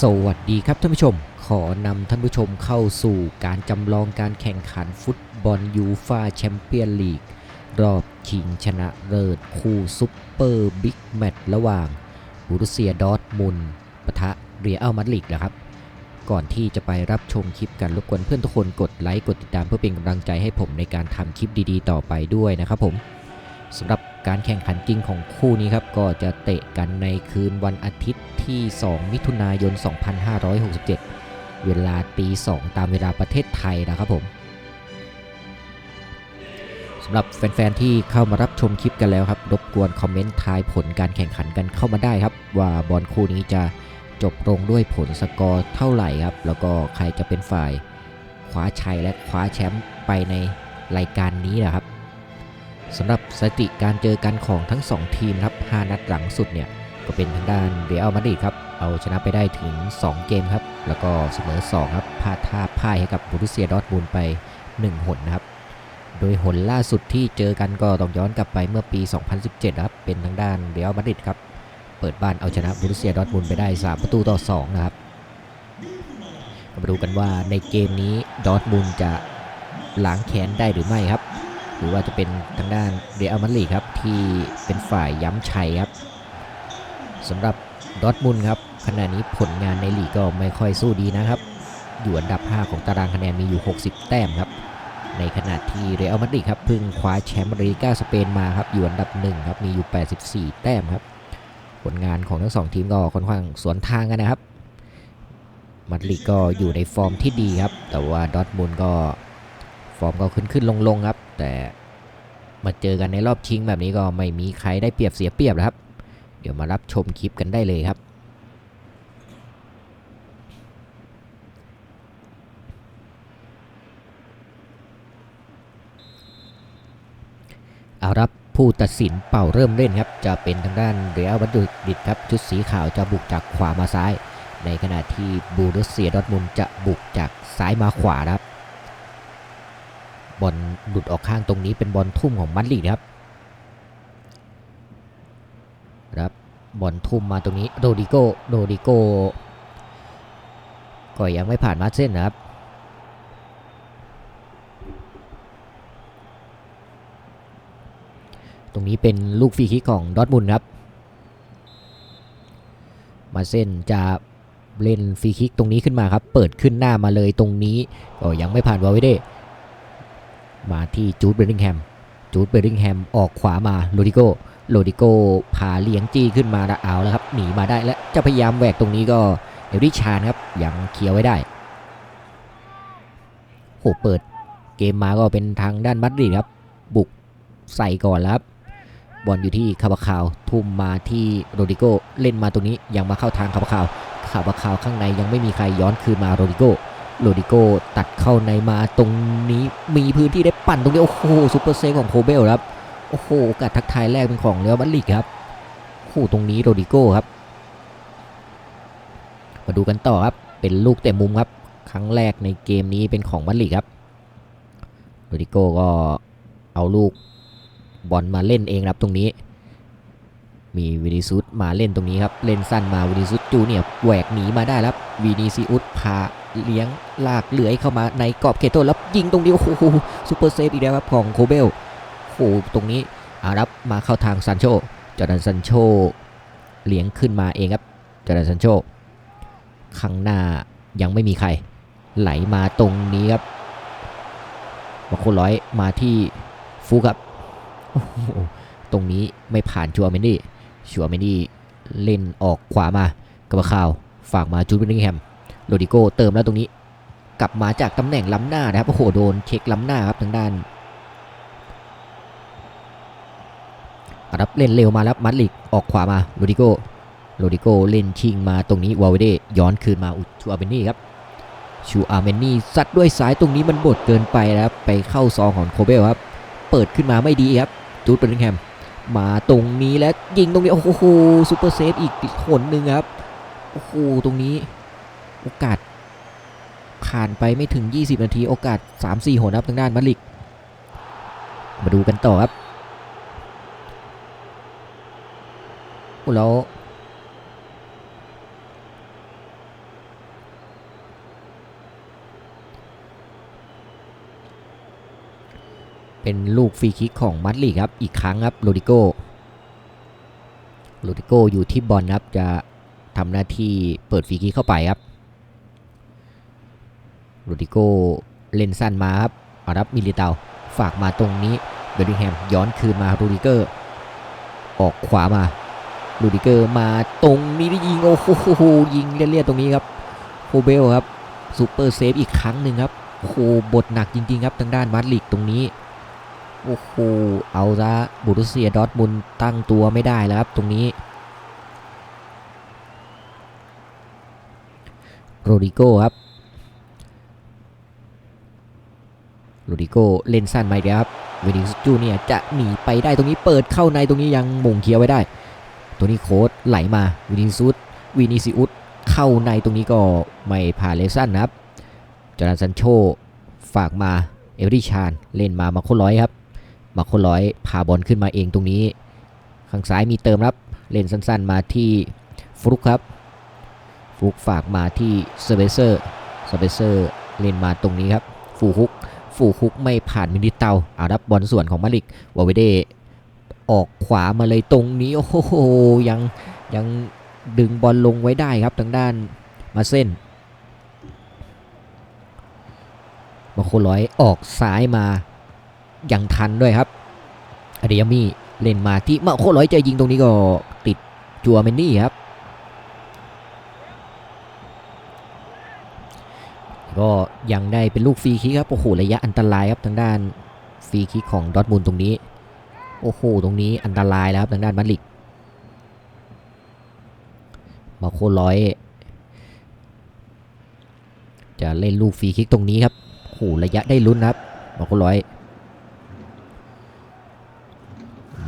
สวัสดีครับท่านผู้ชม ขอนำท่านผู้ชมเข้าสู่การจำลองการแข่งขันฟุตบอลยูฟาแชมเปี้ยนลีก รอบชิงชนะเลิศคู่ซุปเปอร์บิ๊กแมตช์ระหว่างบูรุเซียดอร์ทมุนปะทะเรียลมาดริดนะครับ ก่อนที่จะไปรับชมคลิปกันรบกวนเพื่อนทุกคนกดไลค์กดติดตามเพื่อเป็นกำลังใจให้ผมในการทำคลิปดีๆ ต่อไปด้วยนะครับผมสำหรับ การแข่งขันจริงของคู่นี้ครับก็จะเตะกันในคืนวันอาทิตย์ที่ 2 มิถุนายน 2567 เวลาตี 2 ตามเวลาประเทศไทยนะครับผมสำหรับแฟนๆที่เข้ามารับชมคลิปกันแล้วครับ รบกวนคอมเมนต์ทายผลการแข่งขันกันเข้ามาได้ครับ ว่าบอลคู่นี้จะจบลงด้วยผลสกอร์เท่าไหร่ครับ แล้วก็ใครจะเป็นฝ่ายคว้าชัยและคว้าแชมป์ไปในรายการนี้นะครับ สำหรับสถิติการเจอกันของทั้ง 2 ทีมครับ 5 นัดหลังสุดเนี่ย ก็เป็นทางด้านเรอัลมาดริดครับ เอาชนะไปได้ถึง 2 เกมครับ แล้วก็เสมอ 2 ครับพลาดท่าพ่ายให้กับบูรุสเซียดอร์ทมุนไป 1 หนนะครับ โดยหนล่าสุดที่เจอกันก็ต้องย้อนกลับไปเมื่อปี 2017 ครับ เป็นทางด้านเรอัลมาดริดครับ เปิดบ้านเอาชนะบูรุสเซียดอร์ทมุนไปได้ 3 ประตูต่อ 2 นะครับ มาดูกันว่าในเกมนี้ดอร์ทมุนจะล้างแค้นได้หรือไม่ครับ หรือว่าจะเป็นทางด้านเรอัลมาดริดครับที่เป็นฝ่ายย้ำชัยครับสำหรับดอทมุนครับขณะนี้ผลงานในลีกก็ไม่ค่อยสู้ดีนะครับ อยู่อันดับ 5 ของตารางคะแนนมีอยู่ 60 แต้มครับ ในขณะที่เรอัลมาดริดครับเพิ่งคว้าแชมป์ลีกาสเปนมาครับ อยู่อันดับ 1 ครับ มีอยู่ 84 แต้มครับ ผลงานของทั้งสองทีมก็ค่อนข้างสวนทางกันนะครับมาดริดก็อยู่ในฟอร์มที่ดีครับ แต่ว่าดอทมุนก็ฟอร์มก็ขึ้นขึ้นลงลงครับ แต่มาเจอกันในรอบชิงแบบนี้ก็ไม่มีใครได้เปรียบเสียเปรียบแล้วครับ เดี๋ยวมารับชมคลิปกันได้เลยครับเอารับผู้ตัดสินเป่าเริ่มเล่นครับ จะเป็นทางด้านเรอัลมาดริดครับชุดสีขาวจะบุกจากขวามาซ้าย ในขณะที่บูรุสเซียดอทมุนจะบุกจากซ้ายมาขวาครับ บอลหลุดออกข้างตรงนี้เป็นบอลทุ่มของมัดริดครับครับบอลทุ่มมาตรงนี้โรดิโกโรดิโกก็ยังไม่ผ่านมาเส้นนะครับตรงนี้เป็นลูกฟรีคิกของดอทมุนครับ มาเส้นจะเล่นฟรีคิกตรงนี้ขึ้นมาครับ เปิดขึ้นหน้ามาเลยตรงนี้ก็ยังไม่ผ่านวาเวเด มาที่จูดเบริงแฮม จูดเบริงแฮมออกขวามาโรดิโกโรดิโกพาเลี้ยงจี้ขึ้นมาล้วเอาแล้วครับ หนีมาได้และจะพยายามแหวกตรงนี้ก็เอริชานครับยังเคลียร์ไว้ได้โหเปิดเกมมาก็เป็นทางด้านมัดริดครับ บุกใส่ก่อนแล้วครับบอลอยู่ที่คาบาคาวทุ่มมาที่โรดิโกเล่นมาตรงนี้ยังมาเข้าทางคาบาคาวคาบาคาวข้างในยังไม่มีใครย้อนคืนมาโรดิโก โรดิโกตัดเข้าในมาตรงนี้มีพื้นที่ได้ปั่นตรงนี้ โอ้โหซูเปอร์เซฟของโคเบลครับ โอ้โหโอกาสทักทายแรกเป็นของเรอัลมาดริดครับโอ้โหตรงนี้โรดิโกครับ มาดูกันต่อครับเป็นลูกเตะมุมครับ ครั้งแรกในเกมนี้เป็นของมาดริดครับโรดิโกก็เอาลูกบอลมาเล่นเองครับตรงนี้ มีวินิซุสมาเล่นตรงนี้ครับ เล่นสั้นมาวินิซุสจูเนี่ยแหวกหนีมาได้ครับวินิซิอุสพา เลี้ยงลากเลื้อยเข้ามาในกรอบเขตโทษแล้วยิงตรงนี้โอ้โหซูเปอร์เซฟอีกแล้วครับของโคเบลโอ้โหตรงนี้อารับมาเข้าทางซันโชจอร์แดนซันโชเลี้ยงขึ้นมาเองครับจอร์แดนซันโชข้างหน้ายังไม่มีใคร ไหลมาตรงนี้ครับมาโคร้อยมาที่ฟูครับโอ้โหตรงนี้ไม่ผ่านชัวร์เมนดี้ชัวร์เมนี่เล่นออกขวามากระบข่าวฝากมาจูดเบนนิงแฮม โรดิโกเติมแล้วตรงนี้ กลับมาจากตำแหน่งล้ำหน้านะครับโอ้โหโดนเช็คล้ำหน้าครับทางด้านรับเล่นเร็วมาแล้วมัดลิกออกขวามาโรดิโกโรดิโกเล่นชิงมาตรงนี้วาเวเดย้อนคืนมาอุชัวเบนนี่ครับชูอาเมนนี่ซัดด้วยซ้ายตรงนี้มันบดเกินไปนะครับไปเข้าซองของโคเบลครับ เปิดขึ้นมาไม่ดีครับจูดเบนนิงแฮมมาตรงนี้แล้วยิงตรงนี้โอ้โหซูเปอร์เซฟอีกคนหนึ่งครับโอ้โหตรงนี้ โอกาส ผ่านไปไม่ถึง 20 นาทีโอกาส 3-4หนครับทางด้านมาลิก มาดูกันต่อครับแล้วเป็นลูกฟรีคิกของมัดลีครับ อีกครั้งครับโรดิโกโรดิโกอยู่ที่บอลครับ จะทำหน้าที่เปิดฟรีคิกเข้าไปครับ โรดิโกเล่นสั้นมาครับเอารับมิลิเตาฝากมาตรงนี้เบลลิงแฮมย้อนคืนมาโรดิเกอร์ ออกขวามาโรดิเกอร์มาตรงนี้ได้ยิงโอ้โหยิงเลี่ยนๆตรงนี้ครับโคเบลครับซูเปอร์เซฟอีกครั้งหนึ่งครับโอ้โหบทหนักจริงๆครับทางด้านมาดริดตรงนี้โอ้โหเอาซะบุรุเซียดอทมุนตั้งตัวไม่ได้แล้วครับตรงนี้โรดิโก้ครับ โรดิโกเล่นสั้นมาอีครับเวนิสจูเนี่ยจะหนีไปได้ตรงนี้เปิดเข้าในตรงนี้ยังมงเคลียร์ไว้ได้ ตัวนี้โค้ดไหลมาวินิซุสวินิซิอุสเข้าในตรงนี้ก็ไม่ผ่านเลสั้นนะครับจอร์แดนซันโชฝากมาเอเวอริชานเล่นมามาโคร้อยครับมาโคร้อยพาบอลขึ้นมาเองตรงนี้ ข้างซ้ายมีเติมครับ เล่นสั้นๆมาที่ฟลุกครับฟลุกฝากมาที่เซเบเซอร์เซเบเซอร์เล่นมาตรงนี้ครับฟูคุก ฟูคุกไม่ผ่านมินิเตาอารับบอลส่วนของมาลิกวาเวเดออกขวามาเลยตรงนี้ โอ้โหยังยังดึงบอลลงไว้ได้ครับทางด้านมาเส้นมาโคร้อยออกซ้ายมายังทันด้วยครับอเดียมี่เล่นมาที่มาโคร้อยจะยิงตรงนี้ก็ติดจัวเมนนี่ครับ ก็ยังได้เป็นลูกฟรีคิกครับโอ้โหระยะอันตรายครับทางด้านฟรีคิกของดอทมุนตรงนี้โอ้โหตรงนี้อันตรายแล้วครับทางด้านมาริดมาโคร้อย จะเล่นลูกฟรีคิกตรงนี้ครับโอ้โหระยะได้ลุ้นครับมาโคร้อย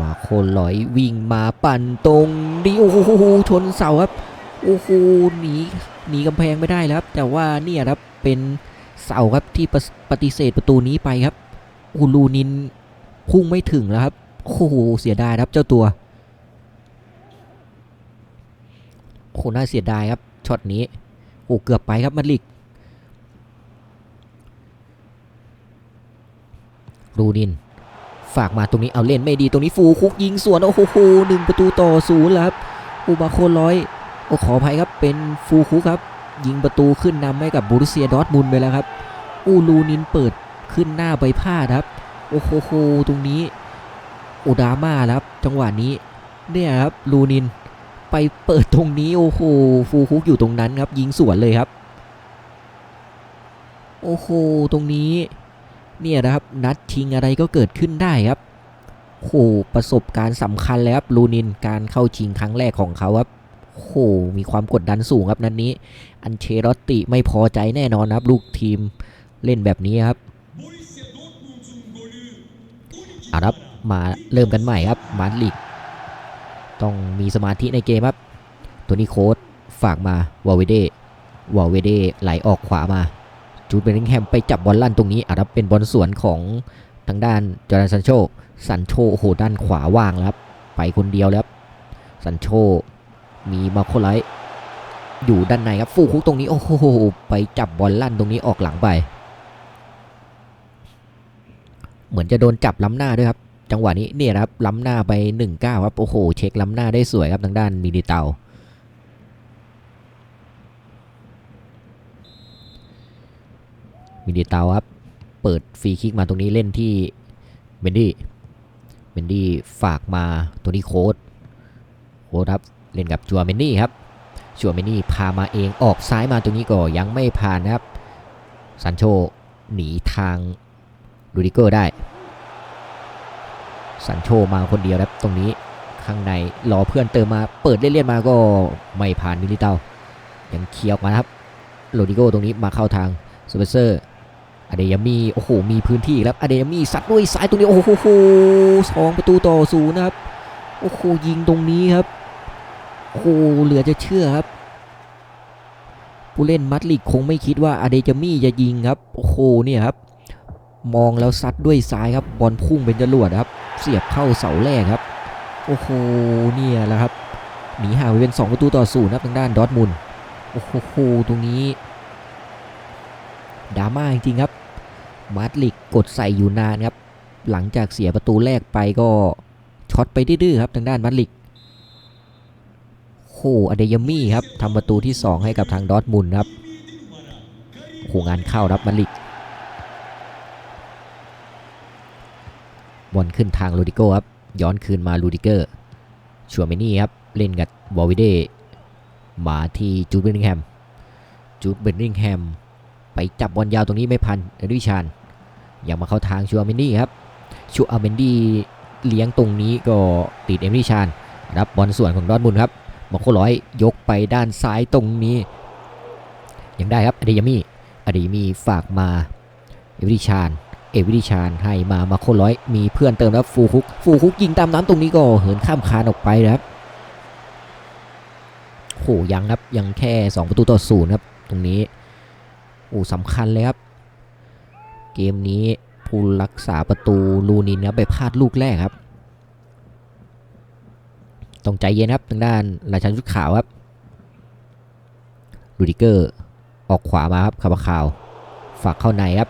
มาโคร้อยวิ่งมาปั่นตรงนี้โอ้โหชนเสาครับโอ้โหหนีหนีกำแพงไม่ได้แล้วครับ แต่ว่าเนี่ยครับ เป็นเสาครับที่ปฏิเสธประตูนี้ไปครับอูลูนินพุ่งไม่ถึงแล้วครับโอ้โหเสียดายครับเจ้าตัวโอ้โหน่าเสียดายครับช็อตนี้โอ้เกือบไปครับมาริดรูนิน ฝากมาตรงนี้เอาเล่นไม่ดีตรงนี้ฟูคุกยิงสวนโอ้โหหนึ่งประตูต่อศูนย์แล้วครับอูบาโคร้อยโอ้ขออภัยครับเป็นฟูคุกครับ ยิงประตูขึ้นนำให้กับบูรุเซียดอทมุนไปแล้วครับ อูลูนินเปิดขึ้นหน้าใบพาครับ โอ้โหตรงนี้โอดราม่าแล้วครับ จังหวะนี้ เนี่ยครับลูนินไปเปิดตรงนี้โอ้โหฟูคุกอยู่ตรงนั้นครับ ยิงสวนเลยครับ โอ้โหตรงนี้ เนี่ยนะครับนัดชิงอะไรก็เกิดขึ้นได้ครับโอ้โหประสบการณ์สำคัญเลยครับลูนินการเข้าชิงครั้งแรกของเขาครับ โหมีความกดดันสูงครับนัดนนี้ อันเชรอตติไม่พอใจแน่นอนนะครับ ลูกทีมเล่นแบบนี้ครับเอาครับมาเริ่มกันใหม่ครับมาดริดต้องมีสมาธิในเกมครับ ตัวนี้โค้ดฝากมาวอลเวเดวอลเวเดไหลออกขวามา จูดเบลิงแฮมไปจับบอลลั่นตรงนี้อะครับเป็นบอลสวนของทางด้านจอร์แดนซันโชซันโชโอ้โหด้านขวาว่างแล้วครับ ไปคนเดียวแล้วครับซันโช มีมาโคไลท์อยู่ด้านในครับฟูคุกตรงนี้โอ้โหไปจับบอลลั่นตรงนี้ออกหลังไป เหมือนจะโดนจับล้ำหน้าด้วยครับ จังหวะนี้เนี่ยครับล้ำหน้าไป1-9ครับโอ้โหเช็คล้ำหน้าได้สวยครับทางด้านมินิเตามินิเตาครับเปิดฟรีคิกมาตรงนี้เล่นที่เบนดี้เบนดี้ฝากมาตัวนี้โค้ดโค้ดครับ เล่นกับจัวเมนนี่ครับจัวเมนนี่พามาเองออกซ้ายมาตรงนี้ก็ยังไม่ผ่านนะครับซันโชหนีทางดูดิเกอร์ได้ซันโชมาคนเดียวครับตรงนี้ข้างในรอเพื่อนเติมมาเปิดเล่นๆมาก็ไม่ผ่านมิลิเตายังเคลียร์ออกมาครับโรดิโกตรงนี้มาเข้าทางซูเปอร์เซอร์อเดยามีโอ้โหมีพื้นที่แล้วอเดยามีซัดด้วยซ้ายตรงนี้โอ้โหสองประตูต่อศูนย์นะครับโอ้โหยิงตรงนี้ครับ โอ้เหลือจะเชื่อครับ ผู้เล่นมัดลิกคงไม่คิดว่าอเดจามี่จะยิงครับ โอ้โหเนี่ยครับ มองแล้วซัดด้วยซ้ายครับ บอลพุ่งเป็นจรวดครับ เสียบเข้าเสาแรกครับ โอ้โหเนี่ยแหละครับ หนีห่างไปเป็น 2 ประตูต่อศูนย์ครับทางด้านดอทมุนโอ้โหตรงนี้ดราม่าจริงๆครับ มาดลิกกดใส่อยู่นานครับ หลังจากเสียประตูแรกไปก็ช็อตไปดื้อๆครับทางด้านมาดริก โอ้อเดยามี่ครับทำประตูที่ 2 ให้กับทางดอทมุนครับโหงานเข้ารับมาดริกบอลขึ้นทางลูดิโก้ครับ ย้อนคืนมาลูดิเกอร์ชัวเมนี่ครับ เล่นกับวอวิเดมาที่จูดเบนนิงแฮมจูดเบนนิงแฮมไปจับบอลยาวตรงนี้ไม่พันเอริชานยังมาเข้าทางชัวเมนดี้ครับชัวเมนดี้เลี้ยงตรงนี้ก็ติดเอมิชานรับบอลส่วนของดอทมุนครับ มาโคร้อยยกไปด้านซ้ายตรงนี้ ยังได้ครับอเดยามี่อเดยามี่ฝากมาเอวิชานเอวิชานให้มามาโคร้อยมีเพื่อนเติมแล้วฟูคุกฟูคุกยิงตามน้ำตรงนี้ก็เหินข้ามคานออกไปนะครับโหยังครับยังแค่ 2 ประตูต่อศูนย์ครับตรงนี้โอ้สำคัญเลยครับ เกมนี้ผู้รักษาประตูลูนินครับไปพลาดลูกแรกครับ ต้องใจเย็นครับทางด้านราชันชุดขาวครับลูดิเกอร์ออกขวามาครับคาบาคาวฝากเข้าในครับ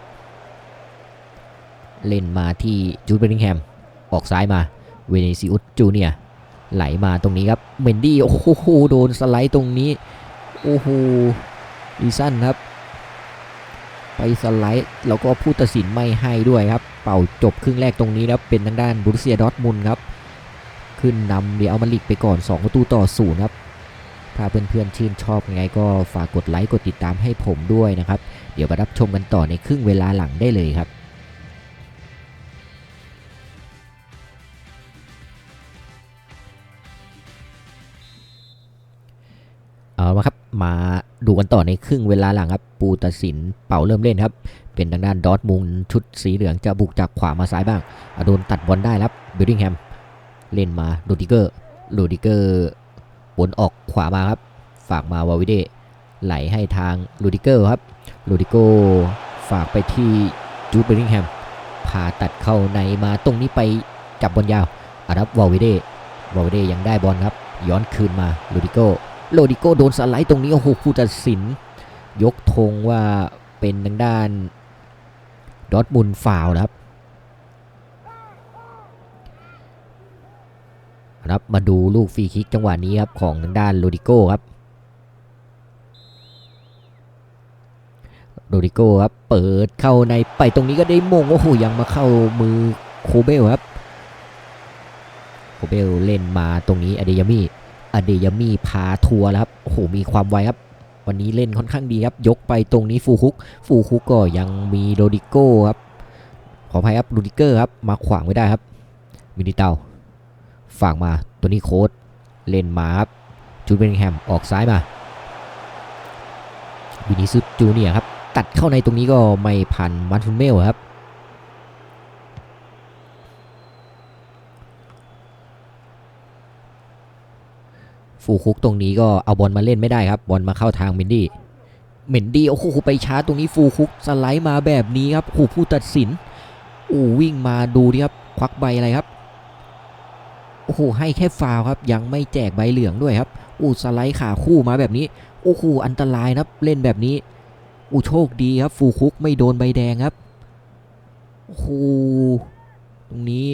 เล่นมาที่จูดเบนนิงแฮมออกซ้ายมาเวเนซิอุสจูเนียไหลมาตรงนี้ครับเมนดี้โอ้โหโดนสไลด์ตรงนี้โอ้โหอีสันครับ ไปสไลด์แล้วก็ผู้ตัดสินไม่ให้ด้วยครับ เป่าจบครึ่งแรกตรงนี้แล้วเป็นทางด้านบุรุเซียดอร์ทมุนครับ ขึ้นนำเดี๋ยวเอามาลิกไปก่อน 2 ประตูต่อศูนย์ครับ ถ้าเพื่อนๆชื่นชอบยังไงก็ฝากกดไลค์กดติดตามให้ผมด้วยนะครับ เดี๋ยวมารับชมกันต่อในครึ่งเวลาหลังได้เลยครับเอาละครับมาดูกันต่อในครึ่งเวลาหลังครับ ปูตัดสินเป่าเริ่มเล่นครับ เป็นทางด้านดอทมุนด์ชุดสีเหลืองจะบุกจากขวามาซ้ายบ้างอะโดนตัดบอลได้ครับเบลดิงแฮม เล่นมาโรดิเกอร์โรดิเกอร์บนออกขวามาครับ ฝากมาวาวิเดไหลให้ทางโรดิเกอร์ครับโรดิโกฝากไปที่จูดเบลดิงแฮมพาตัดเข้าในมาตรงนี้ไปจับบอลยาวอารับวาวิเดวาวิเดยังได้บอลครับ ย้อนคืนมาโรดิโกโรดิโกโดนสไลด์ตรงนี้โอ้โหผู้ตัดสิน ยกธงว่าเป็นทางด้านดอทมุนฟาวนะครับ ครับมาดูลูกฟรีคิกจังหวะนี้ครับของทางด้านโรดิโก้ครับโรดิโก้ครับเปิดเข้าในไปตรงนี้ก็ได้มงโอ้โหยังมาเข้ามือโคเบลครับโคเบลเล่นมาตรงนี้อเดยามี่อเดยามี่พาทัวร์ครับโอ้โหมีความไวครับ วันนี้เล่นค่อนข้างดีครับ ยกไปตรงนี้ฟูคุก ฟูคุกก็ยังมีโรดิโก้ครับขออภัยครับโรดิเกอร์ครับมาขวางไม่ได้ครับมินิเตา ฝากมาตัวนี้โค้ดเล่นมาครับจูดเบนแฮมออกซ้ายมาวินิซุสจูเนียครับ ตัดเข้าในตรงนี้ก็ไม่พันมันฟุนเมลครับ ฟูคุกตรงนี้ก็เอาบอลมาเล่นไม่ได้ครับบอลมาเข้าทางเมนดี้เมนดี้โอ้โหไปช้าตรงนี้ฟูคุกสไลด์มาแบบนี้ครับโอ้ผู้ตัดสินโอ้วิ่งมาดูดิครับควักใบอะไรครับ อ้โหให้แค่ฟาวครับ ยังไม่แจกใบเหลืองด้วยครับอู้สไลด์ขาคู่มาแบบนี้โอ้โหอันตรายนะเล่นแบบนี้อู้โชคดีครับ ฟูคุกไม่โดนใบแดงครับโอ้โหตรงนี้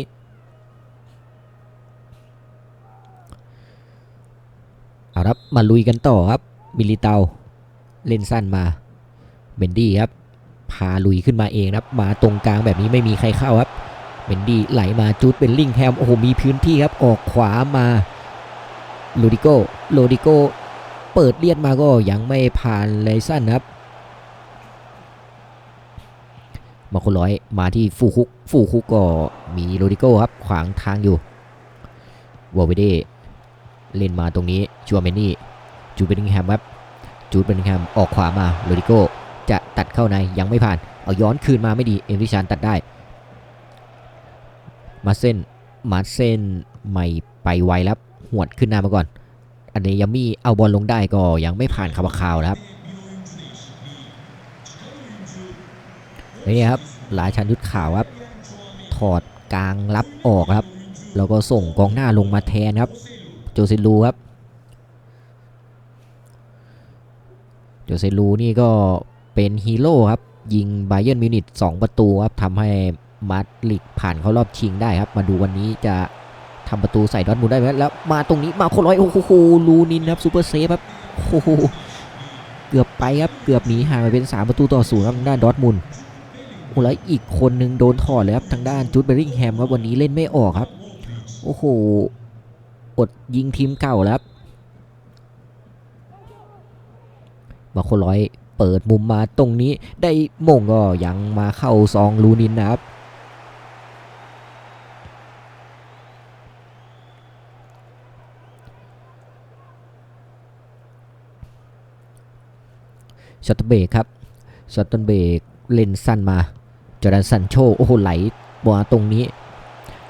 เอาครับมาลุยกันต่อครับมิลิเตาเล่นสั้นมาเบนดี้ครับ พาลุยขึ้นมาเองครับ มาตรงกลางแบบนี้ไม่มีใครเข้าครับ เบนดี้ไหลมาจูดเป็นลิงแฮมโอ้โหมีพื้นที่ครับออกขวามาโรดิโก้โรดิโก้เปิดเลียดมาก็ยังไม่ผ่านเลยสั้นครับมาคนร้อยมาที่ฟูคุกฟูคุกก็มีโรดิโก้ครับขวางทางอยู่วอลเวเดเล่นมาตรงนี้ชัวเมนี่จูดเบนนิงแฮมครับจูดเบนนิงแฮมออกขวามาโรดิโก้จะตัดเข้าในยังไม่ผ่านเอาย้อนคืนมาไม่ดีเอมริชานตัดได้ มาเส้นมาเส้นไม่ไปไวแล้วหวดขึ้นหน้ามาก่อน อันนี้ยามี่เอาบอลลงได้ก็ยังไม่ผ่านคาบคาวนะครับนี่ครับหลายชันยุทธข่าวครับ ถอดกลางรับออกครับ แล้วก็ส่งกองหน้าลงมาแทนครับ โจเซลูครับ โจเซลูนี่ก็เป็นฮีโร่ครับ ยิงไบเยนมิวนิต2ประตูครับทำให้ มาดริดผ่านเข้ารอบชิงได้ครับ มาดูวันนี้จะทำประตูใส่ดอทมุนด์ได้ไหมแล้วมาตรงนี้มาโคนร้อยโอ้โหลูนินครับซูเปอร์เซฟครับโอ้โหเกือบไปครับเกือบหนีห่างไปเป็น 3 ประตูต่อศูนย์ครับทางด้านดอทมุนด์โอ้แล้วอีกคนหนึ่งโดนถอดเลยครับทางด้านจูดเบริงแฮมครับวันนี้เล่นไม่ออกครับ โอ้โหอดยิงทีมเก่าแล้วครับมาโคนร้อยเปิดมุมมาตรงนี้ได้มงก็ยังมาเข้าซองลูนินนะครับ ช็อตเบรกครับช็อตเบรกเล่นสั้นมาจอร์แดนซันโชโอ้โหไหลบอลตรงนี้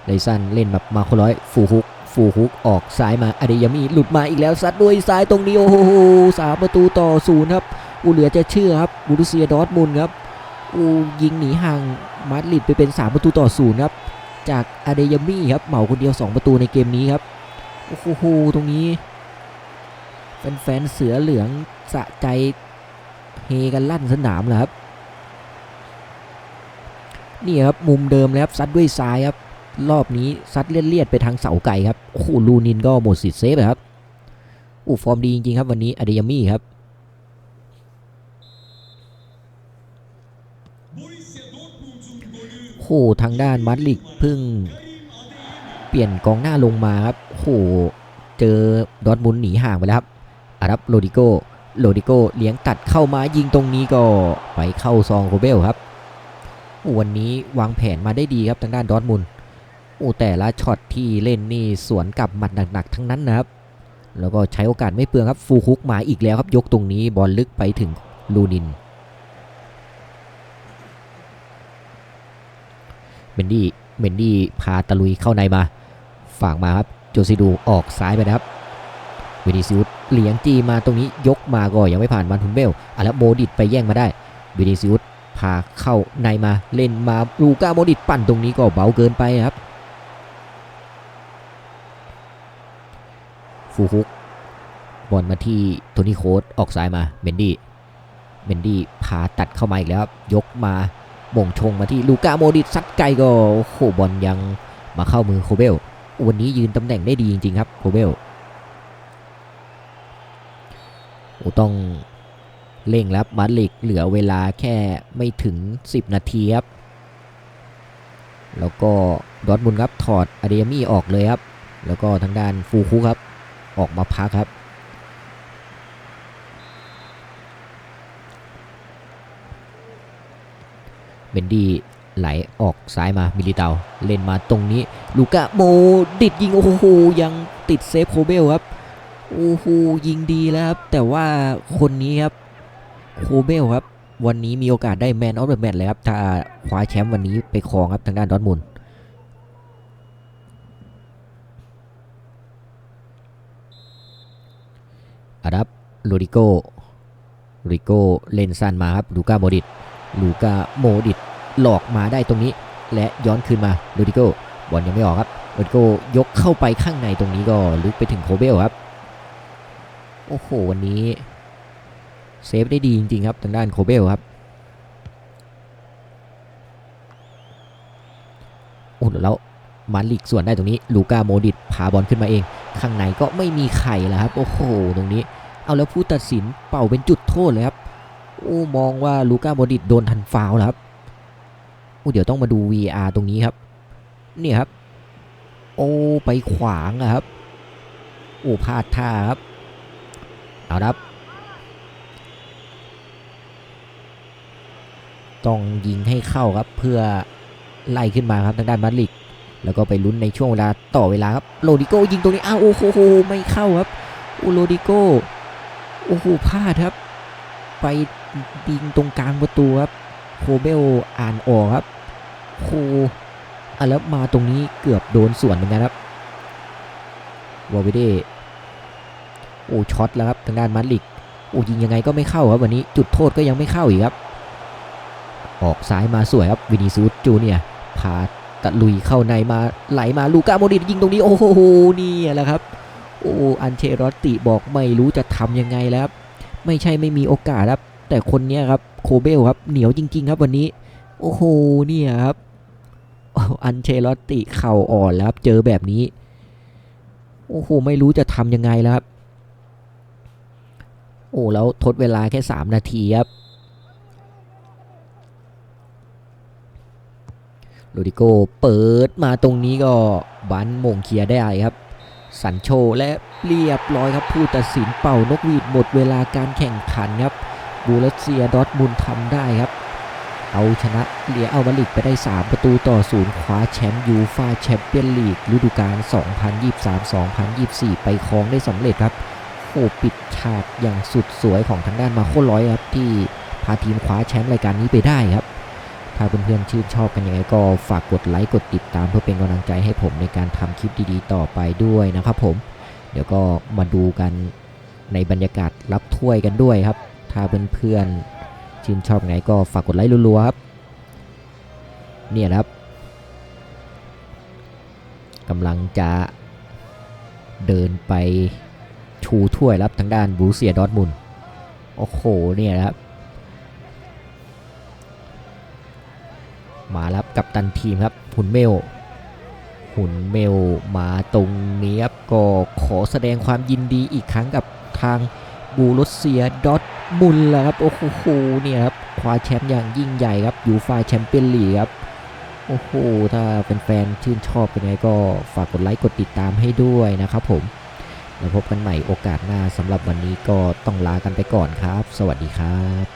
ไลสั้นเล่นแบบมาโคร้อยฟูฮุกฟูฮุกออกซ้ายมาอเดยามีหลุดมาอีกแล้วซัดด้วยซ้ายตรงนี้โอ้โหสามประตูต่อศูนย์ครับอูเหลือจะเชื่อครับบูรุเซียดอร์ทมุนครับอูยิงหนีห่างมาดริดไปเป็น 3 ประตูต่อศูนย์ครับจากอเดยามีครับเหมาคนเดียว 2 ประตูในเกมนี้ครับโอ้โหตรงนี้แฟนๆเสือเหลืองสะใจ เฮกันลั่นสนามเลยครับนี่ครับมุมเดิมเลยครับซัดด้วยซ้ายครับรอบนี้ซัดเลียดๆไปทางเสาไก่ครับโอ้โหลูนินก็หมดสิทธิ์เซฟครับอู้ฟอร์มดีจริงๆครับวันนี้อเดยามี่ครับโอ้โหทางด้านมาดริดเพิ่ง เปลี่ยนกองหน้าลงมาครับโอ้โหเจอดอทมุนหนีห่างไปแล้วครับอารับโรดิโก โรดิโกเลี้ยงตัดเข้ามายิงตรงนี้ก็ไปเข้าซองโคเบลครับวันนี้วางแผนมาได้ดีครับทางด้านดอทมุนด์โอ้แต่ละช็อตที่เล่นนี่สวนกลับหมัดหนักๆทั้งนั้นนะครับ แล้วก็ใช้โอกาสไม่เปลืองครับฟูคุกมาอีกแล้วครับยกตรงนี้บอลลึกไปถึงลูนินเมนดี้เมนดี้พาตะลุยเข้าในมา ฝากมาครับโจซิดูออกซ้ายไปนะครับวินิซิอุส เลี้ยงจีมาตรงนี้ยกมาก็ยังไม่ผ่านมันทุนเบลอะแล้วโมดิตไปแย่งมาได้วินิซิอุสพาเข้าในมาเล่นมาลูก้าโมดิตปั่นตรงนี้ก็เบาเกินไปครับฟูฮุกบอลมาที่โทนี่โคดออกซ้ายมาเมนดี้เมนดี้พาตัดเข้ามาอีกแล้วยกมาบ่งชงมาที่ลูก้าโมดิตซัดไกลก็โอ้โหบอลยังมาเข้ามือโคเบลวันนี้ยืนตำแหน่งได้ดีจริงๆครับโคเบล โอ้ต้องเร่งแล้วมาดริดเหลือเวลาแค่ไม่ถึง 10 นาทีครับ แล้วก็ดอร์ทมุนครับถอดอเดยามี่ออกเลยครับ แล้วก็ทางด้านฟูคุครับ ออกมาพักครับ เบนดี้ไหลออกซ้ายมามิลิเตาเล่นมาตรงนี้ ลูก้าโมดิดยิง โอ้โห ยังติดเซฟโคเบลครับ โอ้โหยิงดีแล้วครับ แต่ว่าคนนี้ครับโคเบลครับ วันนี้มีโอกาสได้แมนออฟเดอะแมตช์เลยครับ ถ้าคว้าแชมป์วันนี้ไปครองครับทางด้านดอร์ทมุนอาดับโรดิโกโรดิโกเล่นสั้นมาครับลูก้าโมดิตลูก้าโมดิตหลอกมาได้ตรงนี้ และย้อนคืนมาโรดิโกบอลยังไม่ออกครับโรดิโกยกเข้าไปข้างในตรงนี้ก็ลึกไปถึงโคเบลครับ โอ้โห วันนี้ เซฟได้ดีจริง ๆ ครับทางด้านโคเบลครับโอ้แล้วมาลิกส่วนได้ตรงนี้ ลูก้าโมดิตพาบอลขึ้นมาเอง ข้างในก็ไม่มีไข่แล้วครับ โอ้โห ตรงนี้ เอาแล้วผู้ตัดสินเป่าเป็นจุดโทษเลยครับโอ้มองว่าลูก้าโมดิตโดนทันฟาวล์แล้วครับโอ้เดี๋ยวต้องมาดู VR ตรงนี้ครับ เนี่ยครับ โอ้ไปขวางอะครับ โอ้พลาดท่าครับ เอาครับ ต้องยิงให้เข้าครับเพื่อไล่ขึ้นมาครับทางด้านมาริดแล้วก็ไปลุ้นในช่วงเวลาต่อเวลาครับโรดิโกยิงตรงนี้อ้าวโอ้โหไม่เข้าครับโอ้โรดิโกโอ้โหพลาดครับ ไปยิงตรงกลางประตูครับโคเบลอ่านออกครับโออะแล้วมาตรงนี้เกือบโดนสวนเหมือนกันครับวอลเวเด โอ้ช็อตแล้วครับทางด้านมาริดโอ้ยิงยังไงก็ไม่เข้าครับวันนี้จุดโทษก็ยังไม่เข้าอีกครับ ออกซ้ายมาสวยครับวินิซูสจูเนียพาตะลุยเข้าในมาไหลมาลูก้าโมดริดยิงตรงนี้โอ้โหนี่แหละครับโอ้อันเชรอตติบอกไม่รู้จะทำยังไงแล้วครับไม่ใช่ไม่มีโอกาสครับ แต่คนเนี้ยครับโคเบลครับเหนียวจริง ๆ ครับวันนี้ โอ้โหเนี่ยครับอันเชลอตติเข่าอ่อนแล้วครับเจอแบบนี้ โอ้โหไม่รู้จะทำยังไงแล้วครับ โอ้แล้วทดเวลาแค่ 3 นาทีครับโรดิโกเปิดมาตรงนี้ก็บันมงเคลียร์ได้ครับ สันโชและเรียบร้อยครับผู้ตัดสินเป่านกหวีดหมดเวลาการแข่งขันครับบูรัสเซียดอทมุนทำได้ครับ เอาชนะเลียเอามาลิกไปได้ 3 ประตูต่อศูนย์คว้าแชมป์ยูฟาแชมเปี้ยนลีกฤดูกาล2023-2024 ไปครองได้สำเร็จครับ โอ้ปิดฉากอย่างสุดสวยของทางด้านมาโคร้อยครับที่พาทีมคว้าแชมป์รายการนี้ไปได้ครับ ถ้าเพื่อนๆชื่นชอบกันยังไงก็ฝากกดไลค์กดติดตามเพื่อเป็นกำลังใจให้ผมในการทำคลิปดีๆต่อไปด้วยนะครับผม เดี๋ยวก็มาดูกันในบรรยากาศรับถ้วยกันด้วยครับ ถ้าเพื่อนๆชื่นชอบไงก็ฝากกดไลค์รัวๆครับ เนี่ยครับกำลังจะเดินไป ชูถ้วยรับทางด้านบูเซียดอทมุนโอ้โหเนี่ยครับ มาลับกับตันทีมครับหุ่นเมล หุ่นเมลมาตรงนี้ครับก็ขอแสดงความยินดีอีกครั้งกับทางบูรุสเซียดอทมุลแล้วครับโอ้โหเนี่ยครับคว้าแชมป์อย่างยิ่งใหญ่ครับยูฟาแชมเปี้ยนลีกครับโอ้โห ถ้าเป็นแฟนชื่นชอบกันไงก็ฝากกดไลค์ กดติดตามให้ด้วยนะครับผม แล้วพบกันใหม่โอกาสหน้าสำหรับวันนี้ก็ต้องลากันไปก่อนครับ สวัสดีครับ